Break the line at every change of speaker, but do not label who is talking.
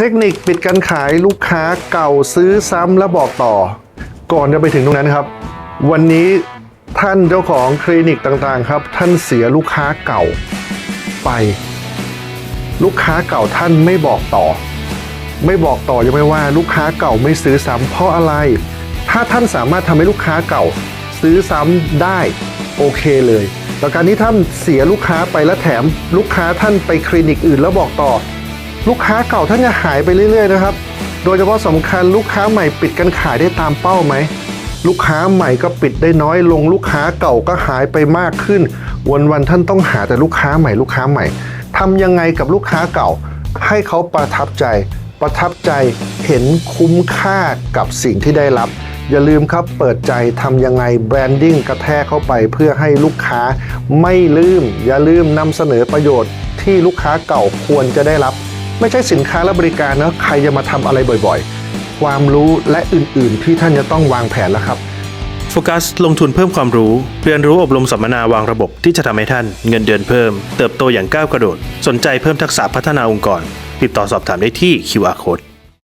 เทคนิคปิดการขายลูกค้าเก่าซื้อซ้ำและบอกต่อ ก่อนจะไปถึงตรงนั้นครับ วันนี้ท่านเจ้าของคลินิกต่างๆครับ ท่านเสียลูกค้าเก่าไป ลูกค้าเก่าท่านไม่บอกต่อ ไม่บอกต่อยังไม่ว่าลูกค้าเก่าไม่ซื้อซ้ำเพราะอะไร ถ้าท่านสามารถทำให้ลูกค้าเก่า ซื้อซ้ำได้โอเคเลยแต่การที่ท่านเสียลูกค้าไปแล้วแถม ลูกค้าท่านไปคลินิกอื่นแล้วบอกต่อ ลูกค้าเก่าท่านจะหายไปเรื่อย ๆ นะครับ โดยเฉพาะสำคัญลูกค้าใหม่ปิดการขายได้ตามเป้าไหม ลูกค้าใหม่ก็ปิดได้น้อยลง ลูกค้าเก่าก็หายไปมากขึ้น วันๆท่านต้องหาแต่ลูกค้าใหม่ลูกค้าใหม่ทำยังไงกับลูกค้าเก่า ให้เขาประทับใจ ประทับใจเห็นคุ้มค่ากับสิ่งที่ได้รับอย่าลืมครับ เปิดใจทำยังไงแบรนดิ้งกระแทกเข้าไปเพื่อให้ลูกค้าไม่ลืม อย่าลืมนำเสนอประโยชน์ที่ลูกค้าเก่าควรจะได้รับ ไม่ใช่สินค้าและบริการนะใครจะมาทำอะไรบ่อยๆ ความรู้และอื่นๆ ที่ท่านจะต้องวางแผนแล้วครับ
โฟกัสลงทุนเพิ่มความรู้ เรียนรู้อบรมสัมมนาวางระบบที่จะทำให้ท่านเงินเดือนเพิ่ม เติบโตอย่างก้าวกระโดด สนใจเพิ่มทักษะพัฒนาองค์กร ติดต่อสอบถามได้ที่ QR Code